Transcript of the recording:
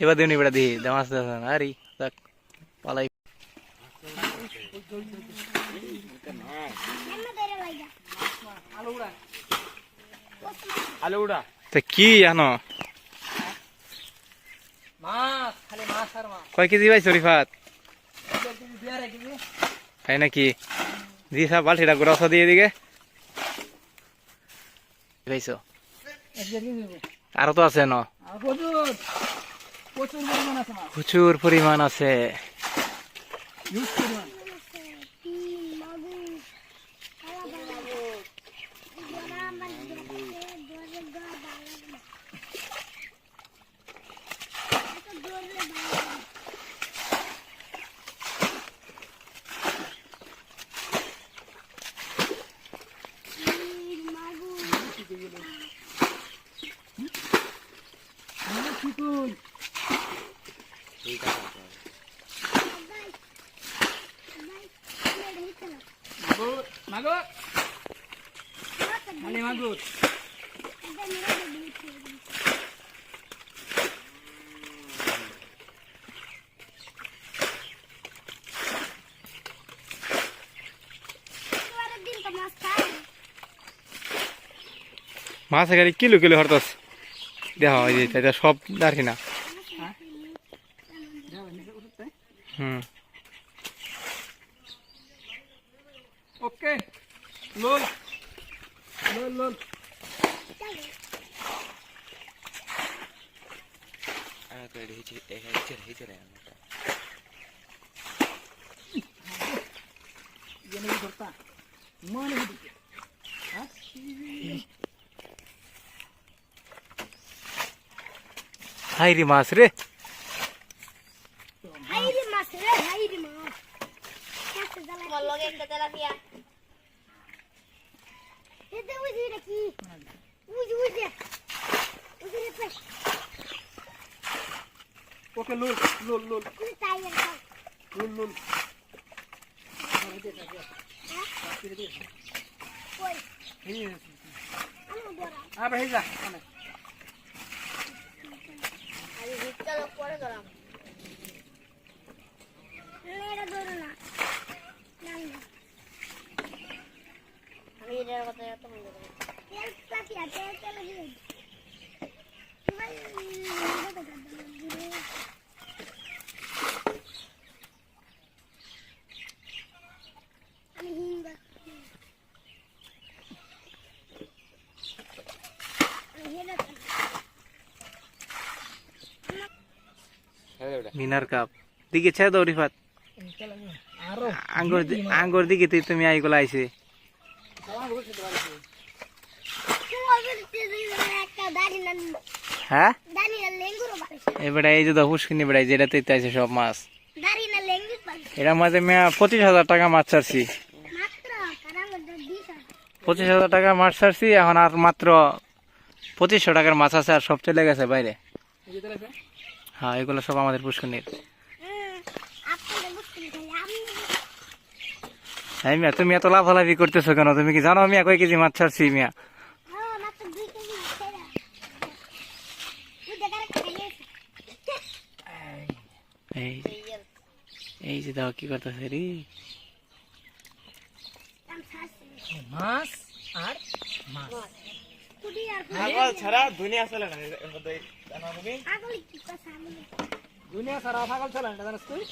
এবার দিন এবার দিই দামাস দাস আরে দেখ পালাই। তা কি জানো কয় কেজি পাইছো রিফাত তাই নাকি? জি সব বালতিটা গোড়া দিয়ে দিকে পাইছো আরও তো আছে ন? প্রচুর প্রচুর পরিমাণ আছে মাছ প্রচুর পরিমাণ আছে মাগুর মাগুর মাগুর মাছ এখানে কিলো কিলো হরতাস। দেখা হয় যে সব দেখি না। হুম। ওকে লোল লোল লোল জেনে কি করতা মনে হচ্ছে হ্যাঁ হাই রে মাছ রে Tomar logo esta terapia. Cadê o Zira aqui? Usa, usa. Usa depois. Oke, lul, lul, lul. Lul, lul. Apa heja? Apa? আমি কথা আমি হেলা মিনার কাপ। দিকে ছেড়ে রিফাত। আরও। আঙ্গুর দি- আঙ্গুর দিকে তুমি আইগুলো আইছে। হ্যাঁ? দাড়ি না লেঙ্গুরও পারিস এবারে এই যে দহুস কিনে বেড়াই যেটাতে আছে সব মাছ। দাড়ি না লেঙ্গুর পারিস এটার মাঝে মেয়া পঁচিশ হাজার টাকা মাছ ছাড়ছি। পঁচিশ হাজার টাকা মাছ ছাড়ছি এখন আর মাত্র পঁচিশশো টাকার মাছ আছে আর সব চলে গেছে বাইরে। হ্যাঁ এগুলো সব আমাদের পুষ্করণীর। হ্যাঁ মিয়া তুমি এত লাফালাফি করতেছো কেন? তুমি কি জানো মিয়া কয় কেজি মাছ ছাড়ছি মিয়া? হ্যাঁ ছেড়া। এই এই যে দেখো কি করতেছে রে। মাছ আর মাছ। ছাড়া দুনিয়া চলে না আমি দুনিয়া সারা পাগল চলে না জানিস তুই?